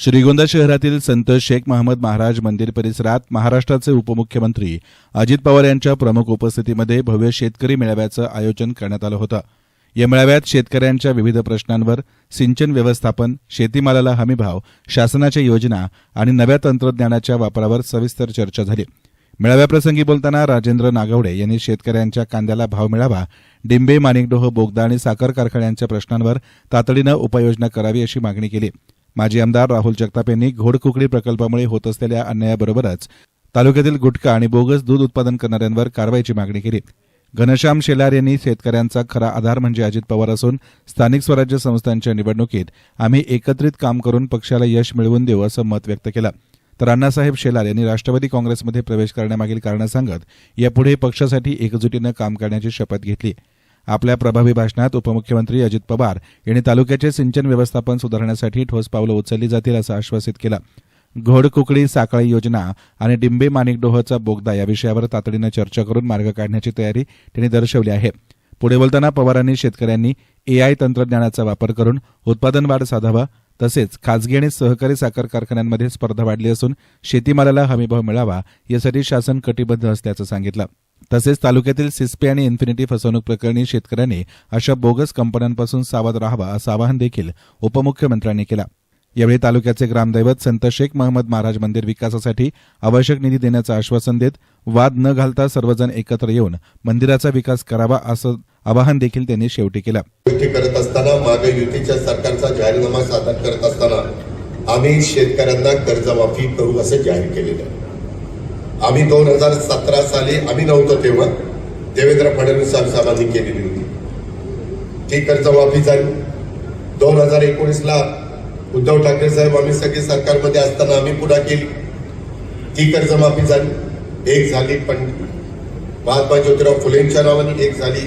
श्रीगोंदा शहरातील संत शेख महमद महाराज मंदिर परिसरात महाराष्ट्राचे उपमुख्यमंत्री अजित पवार यांच्या प्रमुख उपस्थितीमध्ये भव्य शेतकरी मेळाव्याचं आयोजन करण्यात आलं होतं. या मेळाव्यात शेतकऱ्यांच्या विविध प्रश्नांवर सिंचन व्यवस्थापन शेतीमालाला हमीभाव शासनाच्या योजना आणि नव्या तंत्रज्ञानाच्या वापरावर सविस्तर चर्चा झाली. मेळाव्याप्रसंगी बोलताना राजेंद्र नागवडे यांनी शेतकऱ्यांच्या कांद्याला भाव मिळावा डिंबे माणिकडोह बोगदा आणि साखर कारखान्यांच्या प्रश्नांवर तातडीनं उपाययोजना करावी अशी मागणी केली. माजी आमदार राहुल जगताप यांनी घोडकुकडी प्रकल्पामुळे होत असलेल्या अन्यायाबरोबरच तालुक्यातील गुटखा आणि बोगस दूध उत्पादन करणाऱ्यांवर कारवाईची मागणी केली. घनश्याम शेलार यांनी शेतकऱ्यांचा खरा आधार म्हणजे अजित पवार असून स्थानिक स्वराज्य संस्थांच्या निवडणुकीत आम्ही एकत्रित काम करून पक्षाला यश मिळवून देऊ असं मत व्यक्त केलं. तर अण्णासाहेब शेलार यांनी राष्ट्रवादी काँग्रेसमध्ये प्रवेश करण्यामागील कारणं सांगत यापुढे पक्षासाठी एकजुटीनं काम करण्याची शपथ घेतली. आपल्या प्रभावी भाषणात उपमुख्यमंत्री अजित पवार यांनी तालुक्याचे सिंचन व्यवस्थापन सुधारण्यासाठी ठोस पावलं उचलली जातील असं आश्वासित केलं. घोडकुकडी साखळी योजना आणि डिंबे माणिकडोहचा बोगदा या विषयावर तातडीनं चर्चा करून मार्ग काढण्याची तयारी त्यांनी दर्शवली आहे. पुढे बोलताना पवारांनी शेतकऱ्यांनी एआय तंत्रज्ञानाचा वापर करून उत्पादन वाढ साधावा तसेच खाजगी आणि सहकारी साखर कारखान्यांमध्ये स्पर्धा वाढली असून शेतीमालाला हमीभाव मिळावा यासाठी शासन कटिबद्ध असल्याचं सांगितलं. तसेच तालुक्यातील सिस्पे आणि इन्फिनिटी फसवणूक प्रकरणी शेतकऱ्यांनी अशा बोगस कंपन्यांपासून सावध राहावा असं आवाहन देखील उपमुख्यमंत्र्यांनी केलं. यावेळी तालुक्याचे ग्रामदैवत संत शेख महमद महाराज मंदिर विकासासाठी आवश्यक निधी देण्याचं आश्वासन देत वाद न घालता सर्वजण एकत्र येऊन मंदिराचा विकास करावा असं आवाहन देखील त्यांनी शेवटी केलं. युती करत असताना मागे युतीच्या सरकारचा जाहीरनामा सादर करत असताना आम्ही शेतकऱ्यांना कर्जमाफी करू असं जाहीर केलेलं आहे. आम्ही दोन हजार सतरा साली आम्ही नव्हतो तेव्हा. देवेंद्र फडणवीस साहेबांनी केलेली होती. ती कर्जमाफी झाली. दोन हजार एकोणीसला उद्धव ठाकरे साहेब आम्ही सगळे सरकारमध्ये असताना आम्ही पुन्हा केली. ती कर्जमाफी झाली. एक झाली पण महात्मा ज्योतिराव फुलेंच्या नावाने एक झाली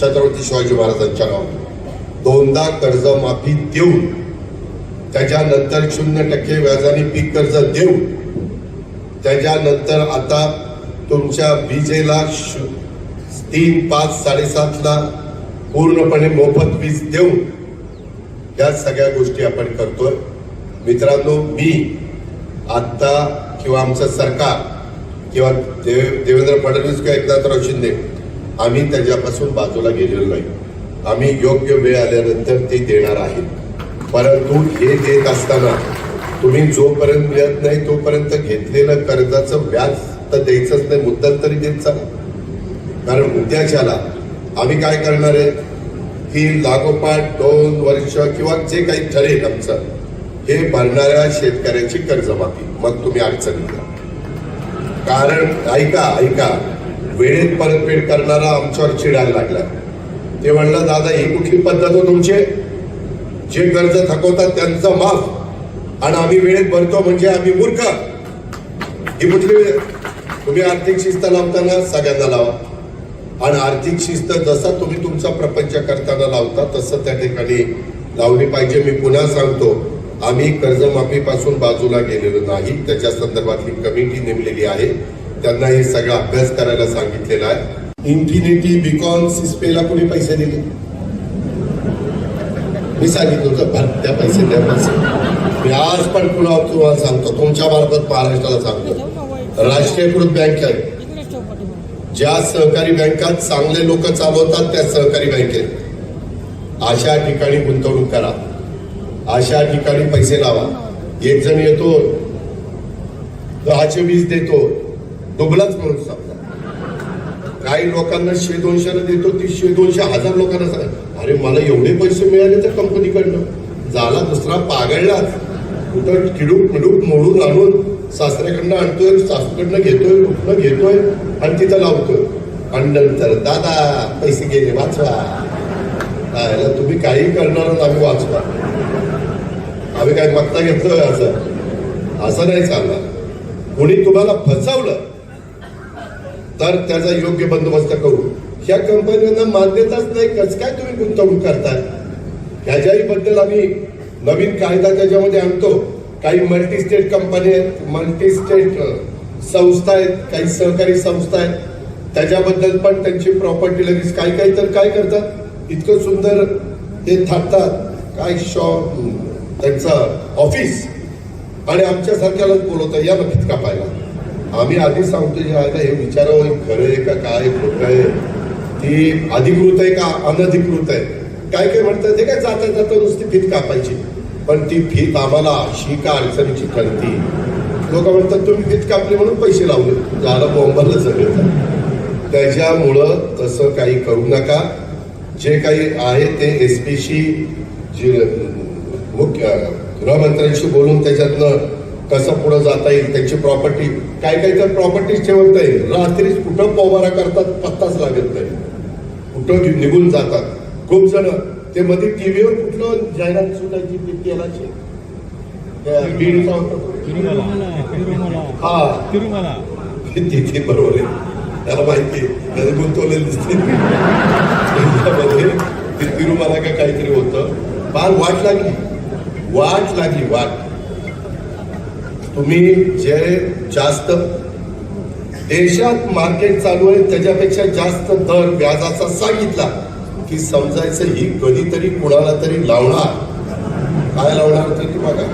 छत्रपती शिवाजी महाराजांच्या नावाने. दोनदा कर्जमाफी देऊन त्याच्यानंतर शून्य टक्के व्याजाने पीक कर्ज देऊन त्याच्यानंतर आता तुमच्या विजेला शु- तीन पाच साडेसातला पूर्णपणे मोफत वीज देऊन या सगळ्या गोष्टी आपण करतोय. मित्रांनो मी आता किंवा आमचं सरकार किंवा देव देवेंद्र फडणवीस किंवा एकनाथराव शिंदे आम्ही त्याच्यापासून बाजूला गेलेलो नाही. आम्ही योग्य वेळ आल्यानंतर ते देणार आहे परंतु हे देत असताना तुम्ही जोपर्यंत मिळत नाही तोपर्यंत घेतलेलं कर्जाचं व्याज तर द्यायचंच नाही मुद्दल तरी देत चला. कारण उद्याच्याला आम्ही काय करणार आहे? की लागोपाठ दोन वर्ष किंवा जे काही ठरेल आमचं हे भरणाऱ्या शेतकऱ्याची कर्जमाफी. मग तुम्ही अडचणी द्या कारण ऐका ऐका वेळेत परतफेड करणारा आमच्यावर चिडायला लागला. ते म्हणलं दादा ही कुठली पद्धत हो तुमची? जे कर्ज थकवतात त्यांचं माफ. आणि आम्ही वेळेत भरतो म्हणजे आम्ही मूर्ख. ही म्हटली तुम्ही आर्थिक शिस्त लावताना सगळ्यांना लावा. आणि आर्थिक शिस्त जसा तुम्ही तुमचा प्रपंच करताना लावता तसं त्या ठिकाणी लावली पाहिजे. मी पुन्हा सांगतो आम्ही कर्जमाफीपासून बाजूला गेलेलो नाही. त्याच्या संदर्भातली कमिटी नेमलेली आहे. त्यांना हे सगळा अभ्यास करायला सांगितलेला आहे. इन्फिनिटी बिकॉन सिस्पेला कुणी पैसे दिले? मी सांगितलं होतं त्या पैसे द्या पैसे. मी आज पण पुन्हा तुम्हाला सांगतो. तुमच्या मार्फत महाराष्ट्राला सांगतो. राष्ट्रीयकृत बँक आहे. ज्या सहकारी बँकात चांगले लोक चालवतात त्या सहकारी बँकेत अशा ठिकाणी गुंतवणूक करा. अशा ठिकाणी पैसे लावा. एक जण येतो दहाचे वीस देतो. दुबलाच म्हणून सांगतो. काही लोकांना शे दोनशेला देतो तीसशे दोनशे हजार लोकांना सांगा अरे मला एवढे पैसे मिळाले तर कंपनीकडनं झाला दुसरा पागळलाच. कुठं किडूक मिडूक मोडून आणून सासऱ्याकडनं आणतोय सासूकडनं घेतोय कुठनं घेतोय आणि तिथं लावतोय. आणि नंतर दादा पैसे गेले वाचवा. याला तुम्ही काही करणार आम्ही वाचवा. आम्ही काय मागता घेतलोय असं? असं नाही चालणार. कोणी तुम्हाला फसवलं तर त्याचा योग्य बंदोबस्त करू. ह्या कंपन्यांना मान्यताच नाही कस काय तुम्ही गुंतवणूक करताय? ह्याच्याही बद्दल आम्ही नवीन कायदा त्याच्यामध्ये आणतो. काही मल्टी स्टेट कंपनी आहेत मल्टी स्टेट संस्था आहेत काही सहकारी संस्था आहेत. त्याच्याबद्दल पण त्यांची प्रॉपर्टी लगेच काही काही तर काय करतात? इतकं सुंदर ते थाटतात. काय शॉप त्यांचं ऑफिस आणि आमच्यासारख्यालाच बोलवतं या नक्कीच कापायला आम्ही आधी सांगतो जे आहे हे विचारावं खरं आहे का? काय खोटं आहे? ती अधिकृत आहे का अनधिकृत आहे? काय काय म्हणतात? ते काय जाता जाता नुसती फीत कापायची. पण ती फीत आम्हाला अशी का अडचणीची ठरती लोक म्हणतात तुम्ही फीत कापली म्हणून पैसे लावले. झालं बोंबरलं सगळं. त्याच्यामुळं तसं काही करू नका. जे काही आहे ते एस पीशी जी मुख्य गृहमंत्र्यांशी बोलून त्याच्यातनं कसं पुढं जाता येईल त्यांची प्रॉपर्टी काही काही तर प्रॉपर्टीज ठेवता येईल. रात्रीच कुठं पोवारा करतात पत्ताच लागत नाही. कुठं निघून जातात. खूप जण ते मध्ये टीव्हीवर कुठलं जाहिरात सुटायची ती तेलाची बीडचा होता हा. तिरुमला. तिथे बरोबर आहे. त्याला माहिती आहे. त्याने गुंतवलेलं दिसते त्याच्यामध्ये ते तिरुमला का काहीतरी होतं. फार वाट लागली. वाट लागली वाट. तुम्ही जे जास्त देशात मार्केट चालू आहे त्याच्यापेक्षा जास्त दर व्याजाचा सांगितला. की समजायचं ही कधीतरी कुणाला तरी लावणार. काय लावणार ते की बघा.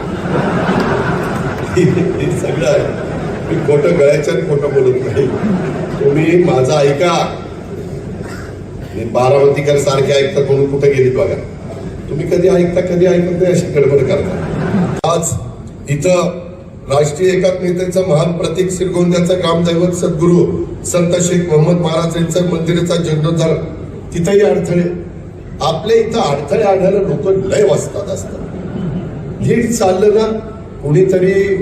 हे सगळं आहे. मी खोटं गळ्याच्या खोटं बोलत नाही. तुम्ही माझा ऐका. मी बारामतीकर सारखे ऐकतात म्हणून कुठे गेली बघा. तुम्ही कधी ऐकता कधी ऐकत नाही अशी गडबड करता. आज इथं राष्ट्रीय एकात्मतेचं महान प्रतीक श्रीगोंद्याचं ग्रामदैवत सद्गुरू संत शेख मोहम्मद महाराज यांचं मंदिराचा जीर्णोद्धार तिथंही अडथळे. आपल्या इथं अडथळे आढळायला लोक लय वाचतात असतात. नीट चाललं ना कुणीतरी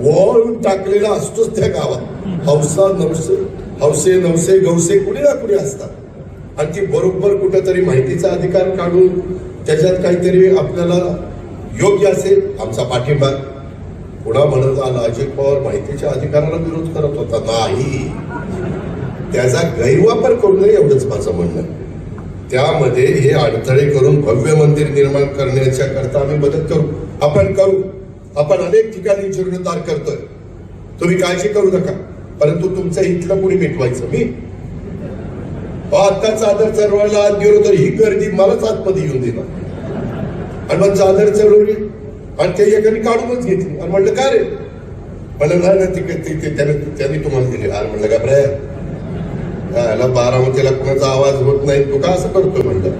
वळून टाकलेला असतोच त्या गावात. हौसा नवसे हौसे नवसे गवसे कुणी ना कुणी असतात. आणि ती बरोबर कुठेतरी माहितीचा अधिकार काढून त्याच्यात काहीतरी आपल्याला योग्य असेल आमचा पाठिंबा. पुन्हा म्हणत आला अजित पवार माहितीच्या अधिकाराला विरोध करत होता? नाही. त्याचा गैरवापर करू नये एवढंच माझं म्हणणं त्यामध्ये हे अडथळे करून भव्य मंदिर निर्माण करण्याच्या करता आम्ही मदत करू. आपण करू. आपण अनेक ठिकाणी जीर्णोद्धार करतोय. तुम्ही काळजी करू नका. परंतु तुमचं इथलं कुणी मिटवायचं? मी? आता चादर चळवळीला आत गेलो तर ही गर्दी मलाच आतमध्ये येऊन दिला आणि मग चादर चढवली आणि ते एकाने काढूनच घेतली. आणि म्हणलं का रे? म्हणलं ना तिकडे त्याने तुम्हाला दिले आणि म्हणलं का प्रया याला बारामतीला कुणाचा आवाज होत नाही. तू का असं करतोय म्हणलं?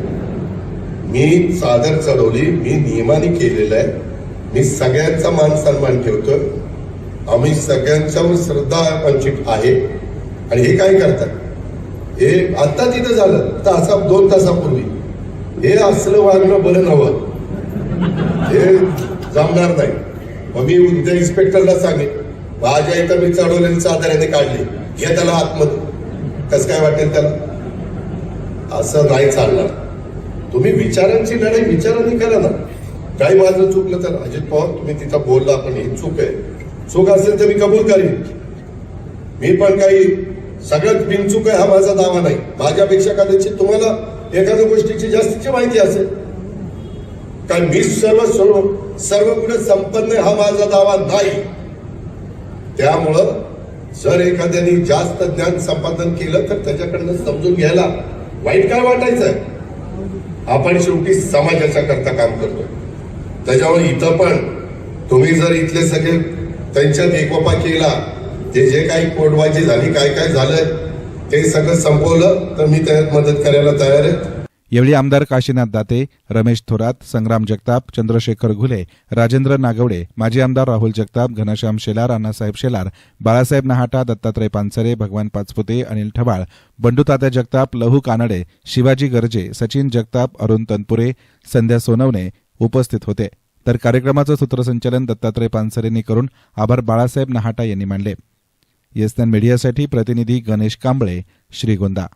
मी चादर चढवली मी नियमाने केलेलं आहे. मी सगळ्यांचा मान सन्मान ठेवतो आम्ही सगळ्यांच्यावर श्रद्धा आमची आहे. आणि हे काय करतात? हे आता तिथं झालं. तासा दोन तासापूर्वी. हे असलं वागणं बरं नव्हतं. हे जमणार नाही. मग मी उद्या इन्स्पेक्टरला सांगेन. माझ्या इथं मी चढवलेली चादर याने काढली. घे त्याला आतमध्ये कसं काय वाटेल त्याला? असं नाही चालणार. तुम्ही विचारांची लढाई विचारांनी करा ना. काही माझं चुकलं तर अजित पवार तुम्ही तिथं बोलला पण ही चूक आहे. चूक असेल तर मी कबूल करीन. मी पण काही सगळ्यात बिनचूक आहे हा माझा दावा नाही. माझ्यापेक्षा कदाचित तुम्हाला एखाद्या गोष्टीची जास्तीची माहिती असेल. काय मी सर्व सर्व सर्व गुण संपन्न हा माझा दावा नाही. त्यामुळं जर एखाद्याने जास्त ज्ञान संपादन केलं तर त्याच्याकडनं समजून घ्यायला वाईट काय वाटायचं आपण शेवटी समाजाच्या करता काम करतो त्याच्यामुळे इथं पण तुम्ही जर इथले सगळे त्यांच्यात एकोपा केला ते जे काही पोटबाजी झाली काय काय झालं ते सगळं संपवलं तर मी त्यात मदत करायला तयार आहे. यावेळी आमदार काशीनाथ दाते रमेश थोरात संग्राम जगताप चंद्रशेखर घुले राजेंद्र नागवडे माजी आमदार राहुल जगताप घनश्याम शेलार अण्णासाहेब शेलार बाळासाहेब नहाटा दत्तात्रय पानसरे भगवान पाचपुते अनिल ठवाळ बंडूतात्या जगताप लहू कानडे शिवाजी गर्जे सचिन जगताप अरुण तनपुरे संध्या सोनवणे उपस्थित होते. तर कार्यक्रमाचं सूत्रसंचालन दत्तात्रय पानसरेंनी करून आभार बाळासाहेब नहाटा यांनी मानले येसनॅन मीडियासाठी प्रतिनिधी गणेश कांबळे श्रीगोंदा.